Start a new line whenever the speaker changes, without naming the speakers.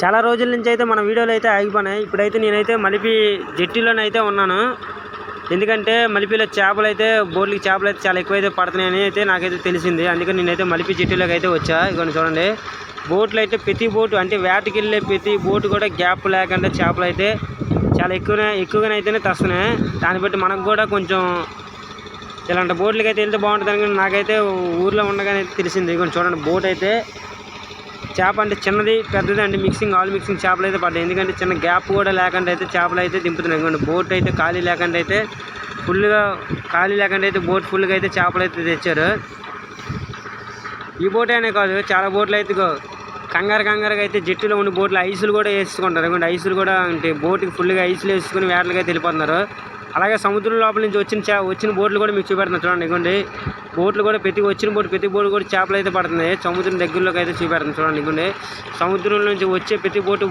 చాలా రోజుల నుంచి అయితే మన వీడియోలు అయితే ఆగిపోయినాయి. ఇప్పుడైతే నేనైతే మలిపి జట్టిలోనైతే ఉన్నాను. ఎందుకంటే మలిపిలో చేపలు అయితే బోట్లకి చేపలు అయితే చాలా ఎక్కువైతే పడుతున్నాయని అయితే నాకైతే తెలిసింది. అందుకని నేనైతే మలిపి జట్టిలోకి అయితే వచ్చా. ఇకొని చూడండి. బోట్లు అయితే ప్రతి బోటు అంటే వేటకి వెళ్ళే ప్రతి బోటు కూడా గ్యాప్ లేకుండా చేపలు అయితే చాలా ఎక్కువనే ఎక్కువగానే అయితేనే తెస్తున్నాయి. దాన్ని బట్టి మనకు కూడా కొంచెం ఇలాంటి బోట్లకి అయితే వెళ్తే బాగుంటుంది అని నాకైతే ఊర్లో ఉండగానే అయితే తెలిసింది. ఇదిగోండి చూడండి బోట్ అయితే చేప అంటే చిన్నది పెద్దది అంటే మిక్సింగ్ ఆల్ మిక్సింగ్ చేపలు అయితే పడ్డాయి. ఎందుకంటే చిన్న గ్యాప్ కూడా లేకుండా అయితే చేపలు అయితే దింపుతున్నాయి. ఇదిగోండి బోట్ అయితే ఖాళీ లేకుండా అయితే ఫుల్గా ఖాళీ లేకుండా అయితే బోట్ ఫుల్గా అయితే చేపలు అయితే తెచ్చారు. ఈ బోట్ అనే కాదు చాలా బోట్లు అయితే కంగారు కంగారుగా అయితే జట్టులో ఉండి బోట్లు ఐసులు కూడా వేసుకుంటారు. ఎందుకంటే ఐసులు కూడా అంటే బోట్కి ఫుల్గా ఐసులు వేసుకుని వేటలుగా అయితే వెళ్ళిపోతున్నారు. అలాగే సముద్రం లోపల నుంచి వచ్చిన వచ్చిన బోట్లు కూడా మీకు చూపెడుతున్నారు చూడండి ఇగోండి. బోట్లు కూడా ప్రతి వచ్చిన బోట్ ప్రతి బోట్ కూడా చేపలు అయితే పడుతున్నాయి. సముద్రం దగ్గరలోకి అయితే చూపెడుతుంది చూడండి ఇగోండి. సముద్రం నుంచి వచ్చే ప్రతి బోటు